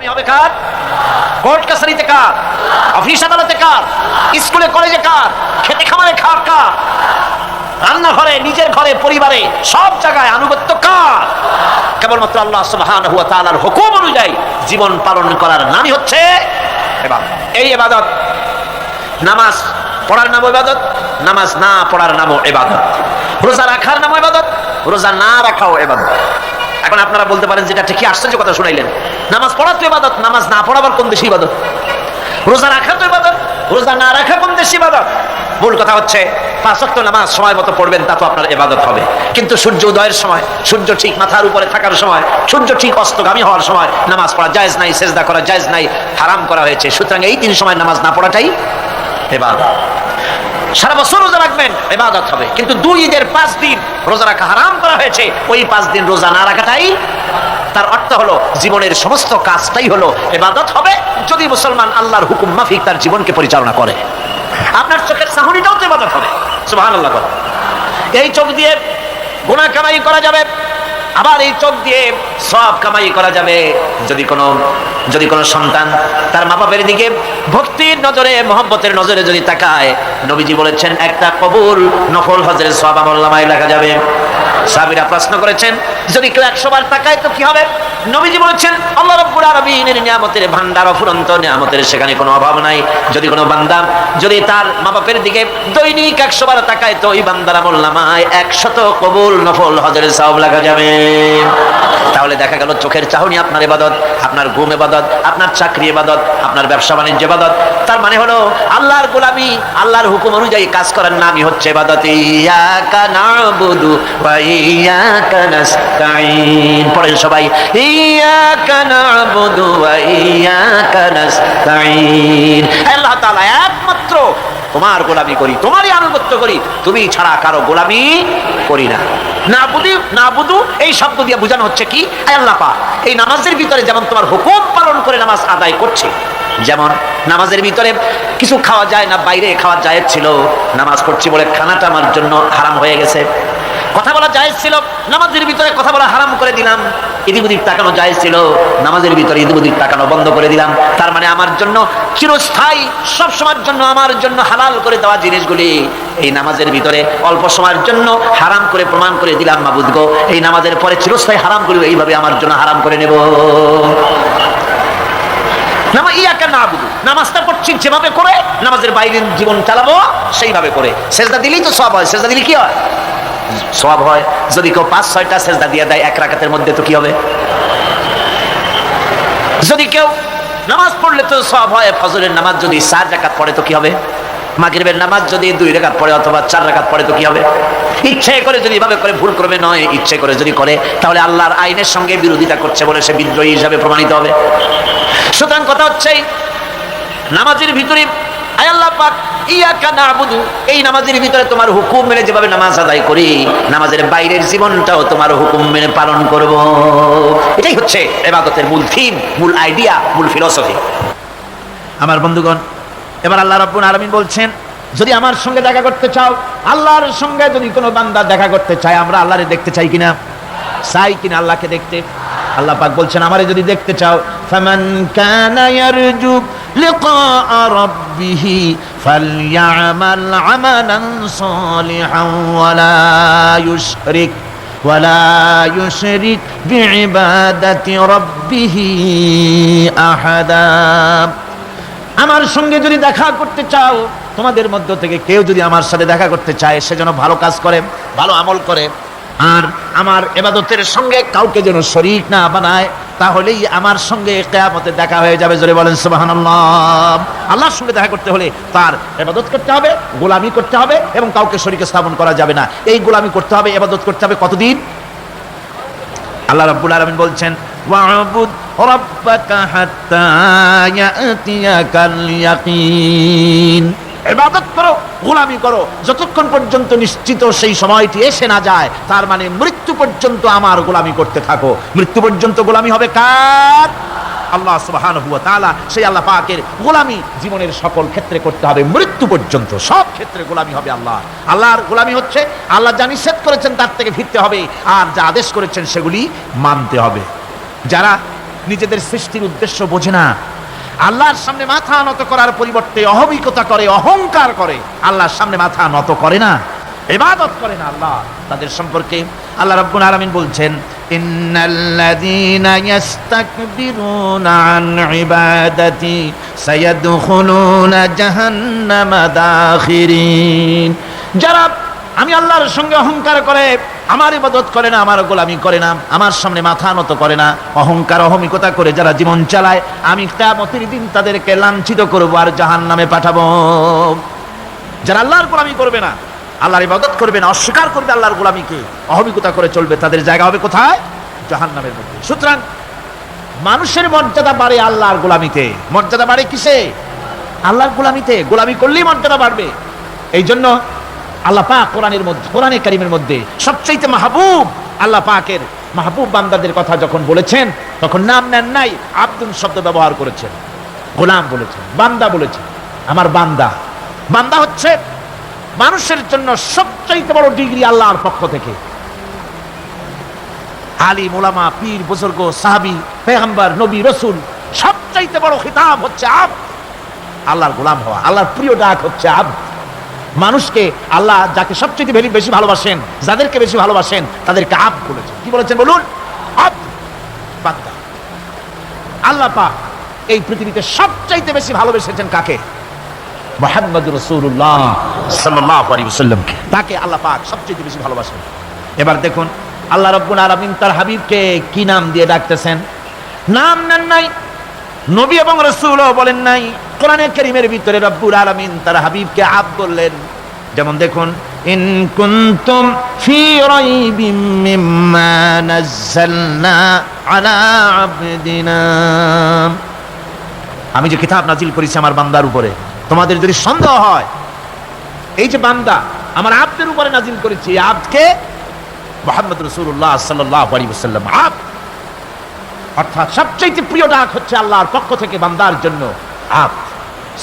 আমি হবে কার? কোর্ট কাছারিতে কার? অফিস আদালতে কার? স্কুলে কলেজে কার? খেতে খামারে খার কার? রান্নাঘরে, নিজের ঘরে, পরিবারে, সব জায়গায় আনুগত্য কার? কেবলমাত্র আল্লাহ সুবহানাহু ওয়া তাআলার হুকুম অনুযায়ী জীবন পালন করার নামই হচ্ছে এবাদত। এই এবাদত, নামাজ পড়ার নাম ইবাদত নামাজ না পড়ার নামও ইবাদত রোজা রাখার নাম ইবাদত রোজা না রাখাও ইবাদত এখন আপনারা বলতে পারেন যেটা ঠিকই আশ্চর্য কথা শুনাইলেন। নামাজ পড়া তো ইবাদত, নামাজ না পড়াবার কোন দেশে ইবাদত? রোজা রাখা তো ইবাদত, রোজা না রাখা কোন দেশে ইবাদত? মূল কথা হচ্ছে, পাঁচ ওয়াক্ত নামাজ সময় মতো পড়বেন, তা তো আপনার এবাদত হবে। কিন্তু সূর্য উদয়ের সময়, সূর্য ঠিক মাথার উপরে থাকার সময়, সূর্য ঠিক অস্তগামী হওয়ার সময় নামাজ পড়া জায়েজ নাই, সেজদা করা জায়েজ নাই, হারাম করা হয়েছে। সুতরাং এই তিন সময় নামাজ না পড়াটাই এবাদত সারা বছর রোজা রাখবেন এবাদত হবে। কিন্তু দুই ঈদের পাঁচ দিন রোজা রাখা হারাম করা হয়েছে। ওই পাঁচ দিন রোজা না রাখাটাই তার অর্থ হলো, জীবনের সমস্ত কাজটাই হলো এবাদত হবে। যদি মুসলমান আল্লাহর হুকুম মাফিক তার জীবনকে পরিচালনা করে, আপনার চোখের সাহুনিটাও তো এবাদত হবে। সুবহান আল্লাহ এই চোখ দিয়ে গুণা কামাই করা যাবে। আবার এই চোখ দিয়ে সব কামাই করা যাবে। যদি কোনো যদি কোনো সন্তান তার মা বাপের দিকে ভক্তির নজরে, মহব্বতের নজরে যদি তাকায়, নবীজি বলেছেন, একটা কবুল, নফল হজরের সব আমল নামায় লেখা যাবে। সাবিরা প্রশ্ন করেছেন, যদি কেউ একশো বার তাকায় তো কি হবে? নবীজি বলেছেন, আল্লাহ আলামিনের নিয়ামতের ভান্ডার অফুরন্ত, নিয়ামতের সেখানে কোনো অভাব নাই। যদি কোনো বান্দা, যদি তার মা বাপের দিকে দৈনিক একশো বার তাকায়, তো ওই বান্দারা বললাম একশত কবুল নফল হজরের সব লাগা যাবে। তাহলে দেখা গেল চোখের চাহনি আপনার এবাদত আপনার ঘুম এবাদত আপনার চাকরি এবাদত আপনার ব্যবসা বাণিজ্য এবাদত তার মানে হলো, আল্লাহর গোলামি, আল্লাহর হুকুম অনুযায়ী কাজ করার নামই হচ্ছে এবাদত পড়েন সবাই আল্লাহ একমাত্র তোমার গোলামি করি, তোমারই আনুগত্য করি, তুমি ছাড়া কারও গোলামি করি না। না বুধি, না বুধু, এই শব্দ দিয়ে বোঝানো হচ্ছে কি? আয় আল্লাহ পা এই নামাজের ভিতরে যেমন তোমার হুকুম পালন করে নামাজ আদায় করছে, যেমন নামাজের ভিতরে কিছু খাওয়া যায় না, বাইরে খাওয়া যায় ছিল, নামাজ পড়ছি বলে খানাটা আমার জন্য হারাম হয়ে গেছে। কথা বলা জায়েজ ছিল, নামাজের ভিতরে কথা বলা হারাম করে দিলাম। এদিক ওদিক তাকানো জায়েজ ছিল, নামাজের ভিতরে এদিক তাকানো বন্ধ করে দিলাম। তার মানে আমার জন্য চিরস্থায়ী, সব সময়ের জন্য আমার জন্য হালাল করে দেওয়া জিনিসগুলি এই নামাজের ভিতরে অল্প সময়ের জন্য হারাম করে প্রমাণ করে দিলাম, মাবুদ গো। এই নামাজের পরে চিরস্থায়ী হারাম করবে এইভাবে আমার জন্য হারাম করে নেব। যেভাবে করে, নামাজের বাইরের জীবন চালাবো সেইভাবে করে। সেজদা দিলেই তো সব হয়, সেজদা দিলে কি হয়? সব হয়, যদি কেউ পাঁচ, ছয়টা সেজদা দিয়ে দেয়, এক রাকাতের মধ্যে, তো কি হবে? যদি কেউ নামাজ পড়লে তো সব হয়, ফজরের নামাজ যদি চার রাকাত পড়ে, তো কি হবে? মাগরিবের নামাজ যদি দুই রেখাত পড়ে অথবা চার রেখাত পড়ে, তো কি হবে? ইচ্ছে করে যদি এভাবে করে ভুল করবে, নয়, ইচ্ছে করে যদি করে, তাহলে আল্লাহর আইনের সঙ্গে বিরোধিতা করছে বলে সে বিদ্রোহী হিসাবে প্রমাণিত হবে। সুতরাং কথা হচ্ছে নামাজের ভিতরে এই নামাজের ভিতরে তোমার হুকুম যেভাবে নামাজ করি, নামাজের বাইরের জীবনটাও তোমার হুকুম পালন এটাই হচ্ছে থিম আইডিয়া আমার বন্ধুগণ, এবার আল্লাহ রাব্বুল আলামিন বলছেন, যদি আমার সঙ্গে দেখা করতে চাও, আল্লাহর সঙ্গে যদি কোনো বান্দা দেখা করতে চায়, আমরা আল্লাহরে দেখতে চাই কিনা? চাই কিনা আল্লাহকে দেখতে? আল্লাহ পাক বলছেন, আমারে যদি দেখতে চাও, ফামান কানা লিকা রাব্বিহি ফালইআমাল আমালান সালিহান ওয়ালা ইউশরিক ولا يشرك بعبادة ربه أحدا আমার সঙ্গে যদি দেখা করতে চাও তোমাদের মধ্য থেকে কেউ যদি আমার সাথে দেখা করতে চায় সে যেন ভালো কাজ করে ভালো আমল করে আর আমার এবাদতের সঙ্গে কাউকে যেন শরিক না বানায় তাহলেই আমার সঙ্গে কেয়ামতে দেখা হয়ে যাবে। জোরে বলেন, সুবহানাল্লাহ। আল্লাহর সঙ্গে দেখা করতে হলে তার এবাদত করতে হবে, গোলামি করতে হবে এবং কাউকে শরীকে স্থাপন করা যাবে না। এই গোলামি করতে হবে এবাদত করতে হবে কতদিন? আল্লাহ রাব্বুল আলমিন বলছেন রাব্বাকা হাত্তা ইয়াতিয়াকাল ইয়াকিন। ইবাদত করো, গোলামি করো। যতক্ষণ পর্যন্ত নিশ্চিত সেই সময়টি এসে না যায়, তার মানে মৃত্যু পর্যন্ত আমার গোলামি করতে থাকো। মৃত্যু পর্যন্ত গোলামি হবে কার? আল্লাহ সুবহানাহু ওয়া তাআলা সেই আল্লাহ পাকের গোলামি জীবনের সকল ক্ষেত্রে করতে হবে। মৃত্যু পর্যন্ত সব ক্ষেত্রে গোলামি হবে আল্লাহ আল্লাহর গোলামি হচ্ছে, আল্লাহ যা নিষেধ করেছেন তার থেকে ফিরতে হবে, আর যা আদেশ করেছেন সেগুলি মানতে হবে। যারা নিজেদের সৃষ্টির উদ্দেশ্য বোঝে না আল্লাহর সামনে মাথা নত করার পরিবর্তে অহমিকতা করে, অহংকার করে, আল্লাহর সামনে মাথা নত করে না, ইবাদত করে না আল্লাহ তাদের সম্পর্কে। আল্লাহ রাব্বুল আলামিন বলছেন যারা আমি আল্লাহর সঙ্গে অহংকার করে আমার ইবাদত করে না, আমার গোলামি করে না, আমার সামনে মাথা নত করে না। অহংকার, অহমিকতা করে যারা জীবন চালায়, আমি কিয়ামতের দিন তাদেরকে লাঞ্ছিত করব আর জাহান নামে পাঠাবো। যারা আল্লাহর গোলামি করবে না, আল্লাহর ইবাদত করবে না, অস্বীকার করবে আল্লাহর গোলামিকে, অহমিকতা করে চলবে, তাদের জায়গা হবে কোথায়? জাহান নামের মধ্যে। সুতরাং মানুষের মর্যাদা বাড়ে আল্লাহর গোলামিতে। মর্যাদা বাড়ে কিসে? আল্লাহর গোলামিতে। গোলামি করলেই মর্যাদা বাড়বে। এই জন্য আল্লাহ পাক কোরআনের মধ্যে, কোরআনে কারিমের মধ্যে সবচাইতে মাহবুব আল্লাহ পাকের মাহবুব বান্দাদের কথা যখন বলেছেন, তখন নাম নেন নাই, আব্দুল শব্দ ব্যবহার করেছেন, গোলাম বলেছেন, বান্দা বলেছেন, আমার বান্দা। বান্দা হচ্ছে মানুষের জন্য সবচাইতে বড় ডিগ্রি আল্লাহর পক্ষ থেকে। আলী মোলামা পীর, বুজুর্গ, সাহাবি, পেগম্বর, নবী, রসুল, সবচাইতে বড় খিতাব হচ্ছে আব। আল্লাহর গোলাম হওয়া, আল্লাহর প্রিয় ডাক হচ্ছে আব। মানুষকে আল্লাহ যাকে সবচেয়ে বেশি ভালোবাসেন, যাদেরকে বেশি ভালোবাসেন, তাদেরকে আব বলেছেন। কি বলেছেন বলুন? বান্দা। আল্লাহ পাক এই পৃথিবীতে সবচাইতে বেশি ভালোবেসেছেন কাকে? মোহাম্মদ রসুল্লাহ সাল্লামকে তাকে আল্লাহ পাক সবচেয়ে বেশি ভালোবাসেন। এবার দেখুন, আল্লাহ রব্বুল আলমিন তার হাবিবকে কি নাম দিয়ে ডাকতেছেন? নাম নেন নাই। নবী এবং রসুলও বলেন নাই। কোরআনে করিমের ভিতরে রব্বুল আলমিন তার হাবিবকে আব বললেন। যেমন দেখুন, ইন কুনতুম ফি রাইবিম মিম্মা নাযালনা আলা আবদিনা। আমি যে কিতাব নাজিল করেছি আমার বান্দার উপরে, তোমাদের যদি সন্দেহ হয়, এই যে বান্দা আমার আব্দের উপরে নাজিল করেছি আবকে মোহাম্মদ রসুল্লাহ সাল্লাহ আলী ওসাল্লাম আব অর্থাৎ সবচেয়ে প্রিয় ডাক হচ্ছে আল্লাহর পক্ষ থেকে বান্দার জন্য আব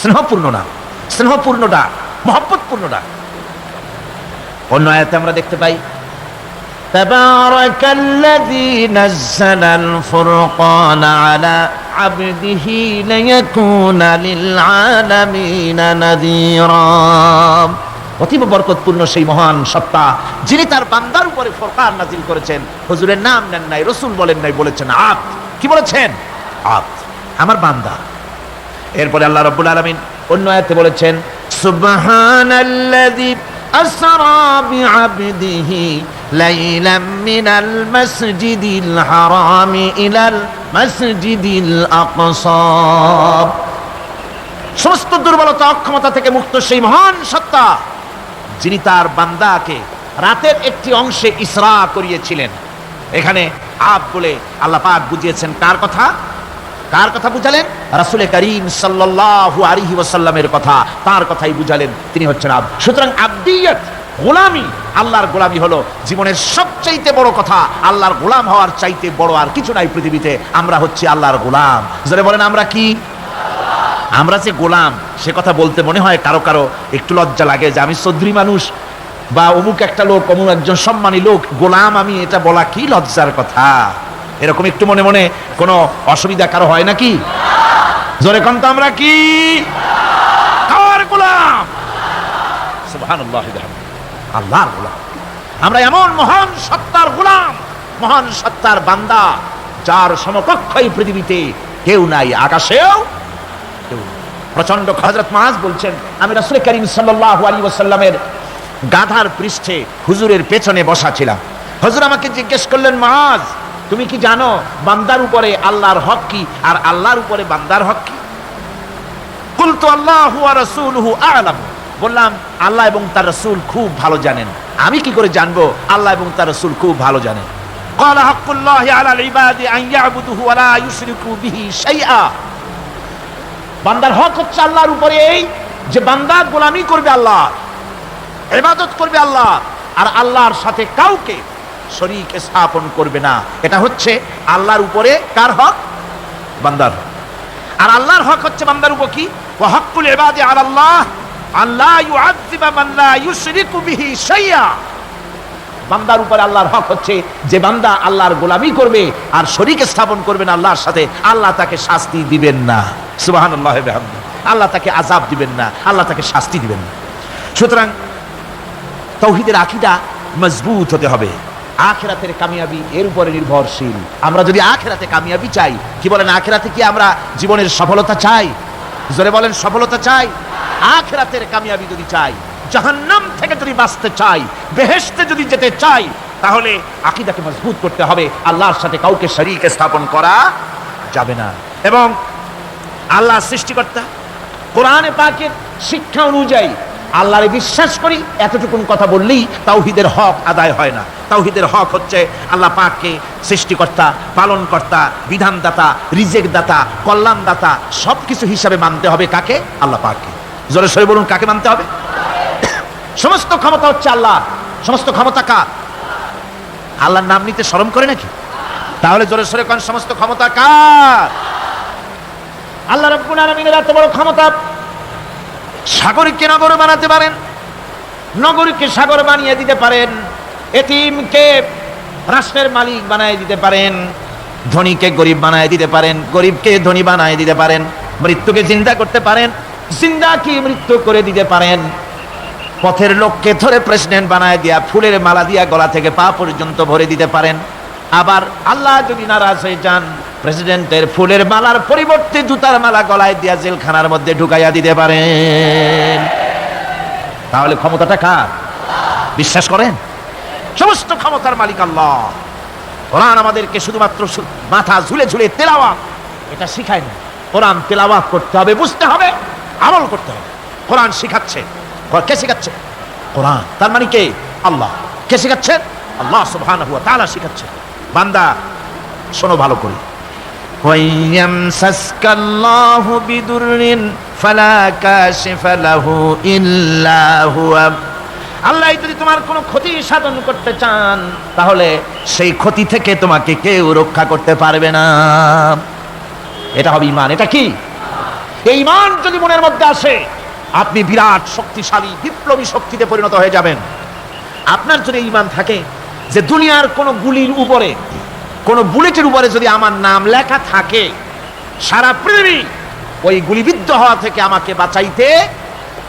স্নেহপূর্ণ ডাক স্নেহপূর্ণ ডাক মহব্বতপূর্ণ ডাক অন্য আয়াতে আমরা দেখতে পাই تبارك الذي نزل الفرقان على عبده ليكون للعالمين نذيرا অতীব বরকতপূর্ণ সেই মহান সত্তা যিনি তার বান্দার উপরে ফরকান নাজিল করেছেন হুজুরের নাম নেন নাই রসুল বলেন নাই বলেছেন আপ কি বলেছেন আপ আমার বান্দা এরপরে আল্লাহ রব্বুল আলমিন অন্য আয়াতে বলেছেন সুবহানাল্লাযী أسرى بعبده ليلا من المسجد الحرام إلى المسجد الأقصى সমস্ত দুর্বলতা অক্ষমতা থেকে মুক্ত সেই মহান সত্তা যিনি তার বান্দাকে রাতের একটি অংশে ইসরা করিয়েছিলেন এখানে আপ বলে আল্লাহ পাক বুঝিয়েছেন কার কথা কার কথা বুঝালেন? রাসুল করিম ওয়াসাল্লামের কথা। তার কথাই বুঝালেন, তিনি হচ্ছেন আব সুতরাং আব্দিয়ত, গোলামি, আল্লাহর গোলামি হলো জীবনের সবচাইতে বড় কথা। আল্লাহর গোলাম হওয়ার চাইতে বড় আর কিছু নাই পৃথিবীতে। আমরা হচ্ছি আল্লাহর গোলাম। যারা বলেন, আমরা কি? আমরা যে গোলাম, সে কথা বলতে মনে হয় কারও কারও একটু লজ্জা লাগে যে আমি চৌধুরী মানুষ বা অমুক একটা লোক, অমুক একজন সম্মানী লোক। গোলাম আমি, এটা বলা কি লজ্জার কথা? এরকম একটু মনে মনে কোনো অসুবিধা কারও হয় নাকি? জোরে কম তো আমরা কি? আল্লাহর গোলাম। আমরা এমন মহান সত্তার গোলাম, মহান সত্তার বান্দা, যার সমকক্ষ এই পৃথিবীতে কেউ নাই, আকাশেও কেউ প্রচণ্ড হজরত মাজ বলছেন, আমি রাসুল করিম সাল্লাহ আলী ওসাল্লামের গাধার পৃষ্ঠে হুজুরের পেছনে বসা ছিলাম। হুজুর আমাকে জিজ্ঞেস করলেন মাজ তুমি কি জানো বান্দার উপরে আল্লাহর হক কি আর আল্লাহর উপরে বান্দার হক কি কুলতু আল্লাহ রাসূলুহু আ'লাম বললাম আল্লাহ এবং তার রাসূল খুব ভালো জানেন আমি কি করে জানবো আল্লাহ এবং তার রাসূল খুব ভালো জানেন قال حق الله على العباد ان يعبدوه ولا يشركوا به شيئا বান্দার হক হচ্ছে আল্লাহর উপরে এই যে বান্দা গোলামি করবে আল্লাহ ইবাদত করবে আল্লাহ আর আল্লাহর সাথে কাউকে শরীক স্থাপন করবে না। এটা হচ্ছে আল্লাহর উপরে কার হক? বান্দার আর আল্লাহর হক হচ্ছে বান্দার উপর কি? ওয়া হাক্কুল ইবাদি আলা আল্লাহ আল্লাহ বান্দার আল্লাহর হক হচ্ছে যে বান্দা আল্লাহর গোলামি করবে আর শরীকে স্থাপন করবে না আল্লাহর সাথে, আল্লাহ তাকে শাস্তি দিবেন না। সুবাহান আল্লাহ তাকে আজাব দিবেন না, আল্লাহ তাকে শাস্তি দিবেন না। সুতরাং তৌহিদের আকিদা মজবুত হতে হবে। আখেরাতের কামিয়াবি এর উপরে নির্ভরশীল। আমরা যদি আখেরাতে কামিয়াবি চাই, কি বলেন, আখেরাতে কি আমরা জীবনের সফলতা চাই? জোরে বলেন, সফলতা চাই? আখেরাতের কামিয়াবি যদি চাই, জাহান্নাম থেকে যদি বাঁচতে চাই, বেহেশতে যদি যেতে চাই, তাহলে আকিদাকে মজবুত করতে হবে। আল্লাহর সাথে কাউকে শরীকে স্থাপন করা যাবে না। এবং আল্লাহ সৃষ্টিকর্তা কোরআনে পাকের শিক্ষা অনুযায়ী আল্লাহরে বিশ্বাস করি, এতটুকুন কথা বললেই তাওহিদের হক আদায় হয় না। তাওহিদের হক হচ্ছে আল্লাহ পাককে সৃষ্টিকর্তা, পালনকর্তা, বিধানদাতা রিজেক দাতা কল্যাণদাতা সব কিছু হিসাবে মানতে হবে কাকে? আল্লাহ পাককে। জোরে সরে বলুন, কাকে মানতে হবে? সমস্ত ক্ষমতা হচ্ছে আল্লাহ। সমস্ত ক্ষমতা কার? আল্লাহর নাম নিতে শরম করে নাকি? তাহলে জোরে সরে কোন, সমস্ত ক্ষমতা কার? আল্লাহ রব্বুল আলামিনের এত বড় ক্ষমতা সাগরকে নগর বানাতে পারেন, নগরীকে সাগর বানিয়ে দিতে পারেন, এতিমকে রাষ্ট্রের মালিক বানিয়ে দিতে পারেন, ধনীকে গরিব বানায় দিতে পারেন, গরিবকে ধনী বানায় দিতে পারেন, মৃত্যুকে জিন্দা করতে পারেন কি মৃত্যু করে দিতে পারেন। পথের লোককে ধরে প্রেসিডেন্ট বানায় দিয়া, ফুলের মালা দিয়া গলা থেকে পা পর্যন্ত ভরে দিতে পারেন। আবার আল্লাহ যদি নারাজ হয়ে যান প্রেসিডেন্টের ফুলের মালার পরিবর্তে জুতার মালা গলায় দিয়া জেলখানার মধ্যে ঢুকাইয়া দিতে পারেন। তাহলে ক্ষমতাটা কার? বিশ্বাস করেন? সমস্ত ক্ষমতার মালিক আল্লাহ। কোরআন আমাদেরকে শুধুমাত্র মাথা ঝুলে ঝুলে তেলাওয়া এটা শিখায় না। কোরআন তেলাওয়াত করতে হবে, বুঝতে হবে, আমল করতে হবে। কোরআন শিখাচ্ছে। ক- শিখাচ্ছে? কোরআন। তার মানে কে? আল্লাহ। কে শিখাচ্ছেন আল্লাহ সুবহানাহু ওয়া তাআলা শিখাচ্ছে। বান্দা, শোনো ভালো করে। وَيَمْسَسْكَ اللَّهُ بِضُرٍّ فَلَا كَاشِفَ لَهُ إِلَّا هُوَ আল্লাহ যদি তোমার কোনো ক্ষতি সাধন করতে চান তাহলে সেই ক্ষতি থেকে তোমাকে কেউ রক্ষা করতে পারবে না এটা হবে ইমান এটা কি এই ইমান যদি মনের মধ্যে আসে আপনি বিরাট শক্তিশালী বিপ্লবী শক্তিতে পরিণত হয়ে যাবেন আপনার যদি ইমান থাকে যে দুনিয়ার কোনো গুলির উপরে কোনো বুলেটের উপরে যদি আমার নাম লেখা থাকে, সারা পৃথিবী ওই গুলিবিদ্ধ হওয়া থেকে আমাকে বাঁচাইতে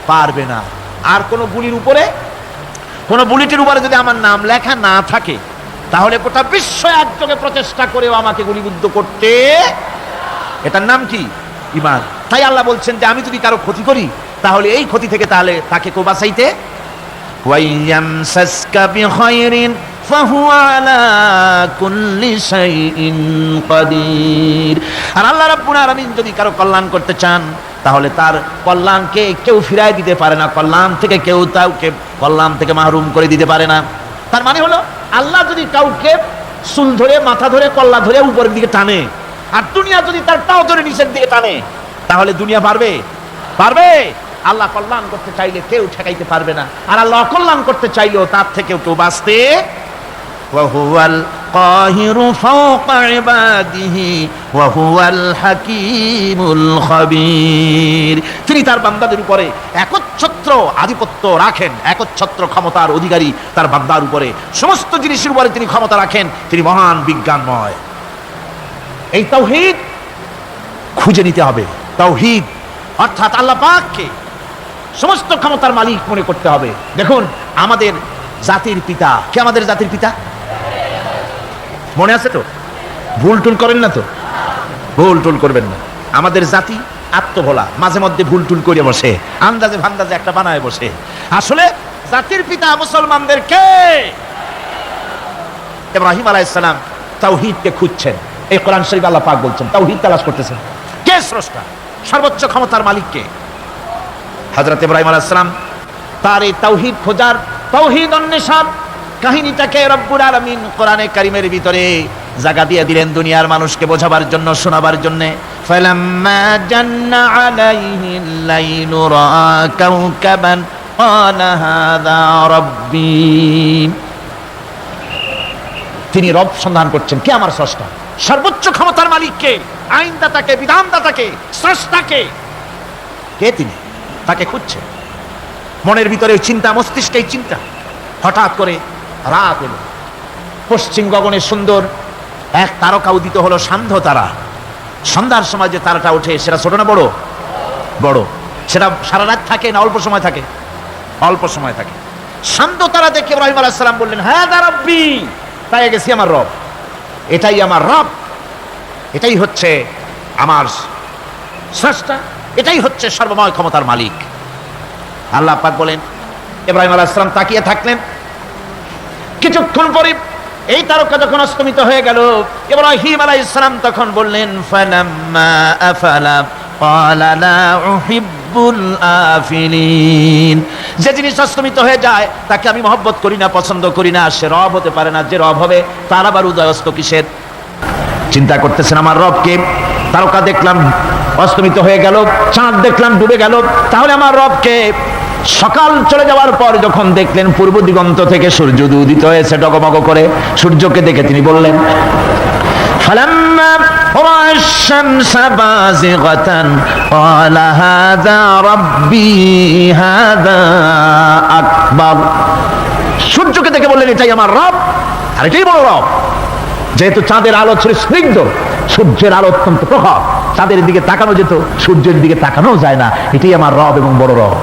পারবে না। আর কোনো গুলির উপরে, কোনো বুলেটের উপরে যদি আমার নাম লেখা না থাকে, তাহলে গোটা বিশ্ব একযোগে প্রচেষ্টা করেও আমাকে গুলিবিদ্ধ করতে এটার নাম কি? ইমান তাই আল্লাহ বলছেন যে আমি যদি কারও ক্ষতি করি, তাহলে এই ক্ষতি থেকে তাহলে তাকে কেউ বাঁচাইতে? فَهُوَ عَلَى كُلِّ شَيْءٍ قَدِيرٌ আর আল্লাহ রাব্বুল আলামিন যদি কারো কল্যাণ করতে চান তাহলে তার কল্যাণকে কেউ ফিরায় দিতে পারে না কল্যাণ থেকে কেউ তাকে কল্যাণ থেকে মাহরুম করে দিতে পারে না তার মানে হলো আল্লাহ যদি কাউকে চুল ধরে মাথা ধরে কল্লা ধরে উপরের দিকে টানে আর দুনিয়া যদি তার টাও ধরে নিচের দিকে টানে তাহলে দুনিয়া পারবে পারবে আল্লাহ কল্যাণ করতে চাইলে কেউ ঠেকাইতে পারবে না আর আল্লাহ অকল্যাণ করতে চাইলেও তার থেকেও কেউ বাঁচতে وهو القاهر فوق عباده وهو الحكيم الخبير তিনি তার বান্দাদের উপরে একচ্ছত্র আধিপত্য রাখেন একচ্ছত্র ক্ষমতার অধিকারী তার বান্দার উপরে সমস্ত জিনিসের উপরে তিনি ক্ষমতা রাখেন তিনি মহান বিজ্ঞানময় এই তাওহীদ খুঁজে নিতে হবে তাওহীদ অর্থাৎ আল্লাহ পাককে সমস্ত ক্ষমতার মালিক মনে করতে হবে দেখুন আমাদের জাতির পিতা কে আমাদের জাতির পিতা মনে আছে তো? ভুল টুল করেন না তো? ভুল টুল করবেন না। আমাদের জাতি আত্মভোলা, মাঝে মধ্যে ভুল টুল করে বসে, আন্দাজে ভান্দাজে একটা বানায় বসে। আসলে জাতির পিতা মুসলমানদের কে? ইব্রাহিম আলাইসালাম তাওহিদকে খুঁজছেন। এই কোরআন শরীফ আল্লাহ পাক বলছেন, তাওহিদ তালাশ করতেছেন। কে স্রষ্টা? সর্বোচ্চ ক্ষমতার মালিক কে? হজরত ইব্রাহিম আলাইসালাম তার এই তাওহিদ খোঁজার তাওহিদ অন্বেষণ কাহিনীটাকে রব্বুল আলামিন কোরআনে কারিমের ভিতরে জাগা দিয়ে দিলেন দুনিয়ার মানুষকে বোঝাবার জন্য, শোনাবার জন্য। তিনি রব সন্ধান করছেন, কে আমার স্রষ্টা? সর্বোচ্চ ক্ষমতার মালিককে আইনদাতাকে, বিধানদাতাকে, স্রষ্টাকে? কে তিনি? তাকে খুঁজছে। মনের ভিতরে চিন্তা মস্তিষ্কে চিন্তা। হঠাৎ করে রাত এলো পশ্চিম গগনে সুন্দর এক তারকা উদিত হলো সান্ধ্য তারা। সন্ধ্যার সময় যে তারাটা ওঠে, সেটা ছোট না বড়? বড়। সেটা সারা রাত থাকে না অল্প সময় থাকে? অল্প সময় থাকে। শান্ত তারা দেখে ইব্রাহিম আলাইসালাম বললেন হ্যাঁ দা রব্বি, তাই গেছি আমার রব। এটাই আমার রব। এটাই হচ্ছে আমার স্রষ্টা। এটাই হচ্ছে সর্বময় ক্ষমতার মালিক। আল্লাহ পাক বলেন, ইব্রাহিম আলাইসালাম তাকিয়ে থাকলেন। কিছুক্ষণ পরে এই তারকা যখন অস্তমিত হয়ে গেল, ইব্রাহিম আলাইহিস ইসলাম তখন বললেন যে জিনিস অস্তমিত হয়ে যায়, তাকে আমি মহব্বত করি না, পছন্দ করি না, সে রব হতে পারে না, যে রব হবে তার আবার উদয়স্ত কিসের? চিন্তা করতেছেন আমার রবকে? তারকা দেখলাম অস্তমিত হয়ে গেল, চাঁদ দেখলাম ডুবে গেল, তাহলে আমার রবকে সকাল চলে যাওয়ার পর যখন দেখলেন পূর্ব দিগন্ত থেকে সূর্য উদিত হয়েছে ডগমগ করে সূর্যকে দেখে তিনি বললেন فلما رأى الشمس بازغة قال هذا ربي هذا أكبر সূর্যকে দেখে বললেন এটাই আমার রব আর এটাই বড় রব যেহেতু চাঁদের আলো ছিল স্নিগ্ধ সূর্যের আলো অত্যন্ত প্রখর চাঁদের দিকে তাকানো যেত সূর্যের দিকে তাকানো যায় না এটাই আমার রব এবং বড় রব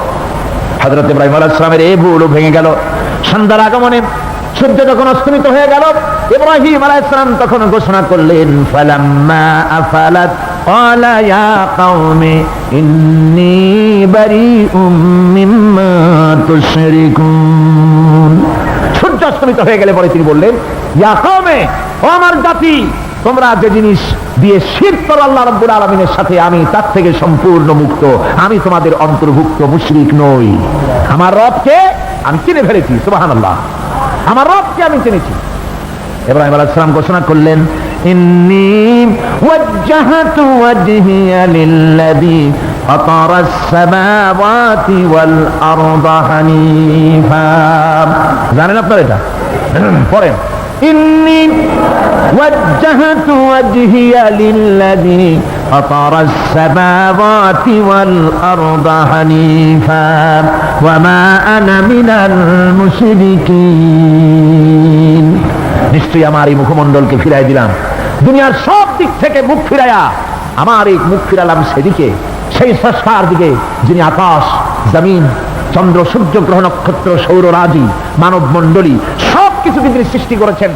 হজরত ইব্রাহিম আলাইসলামের এই ভুলও ভেঙে গেল সন্ধ্যার আগমনে সূর্য যখন অস্তমিত হয়ে গেল ইব্রাহিম আলাইসলাম তখন ঘোষণা করলেন ফালাম্মা আফালাত قال يا قوم إني بريء مما تشركون সূর্য অস্তমিত হয়ে গেলে পরে তিনি বললেন ইয়া কওমে ও আমার জাতি তোমরা যে জিনিস দিয়ে শীত করো আল্লাহ রব্বুল আলমিনের সাথে, আমি তার থেকে সম্পূর্ণ মুক্ত। আমি তোমাদের অন্তর্ভুক্ত মুশরিক নই। আমার রবকে আমি চিনে ফেলেছি সুবাহান আল্লাহ আমার রবকে আমি চিনেছি। এবার আমার সালাম ঘোষণা করলেন জানেন আপনার এটা? পড়েন। إني وجهت وجهي للذي فطر السماوات والأرض حنيفا وما أنا من المشركين নিশ্চয়ই আমার এই মুখমণ্ডলকে ফিরাই দিলাম দুনিয়ার সব দিক থেকে মুখ ফিরাইয়া আমার এই মুখ ফিরালাম সেদিকে সেই স্রষ্টার দিকে যিনি আকাশ জমিন চন্দ্র সূর্য গ্রহ নক্ষত্র সৌররাজি মানব মণ্ডলী সব কিছুকে তিনি সৃষ্টি করেছেন।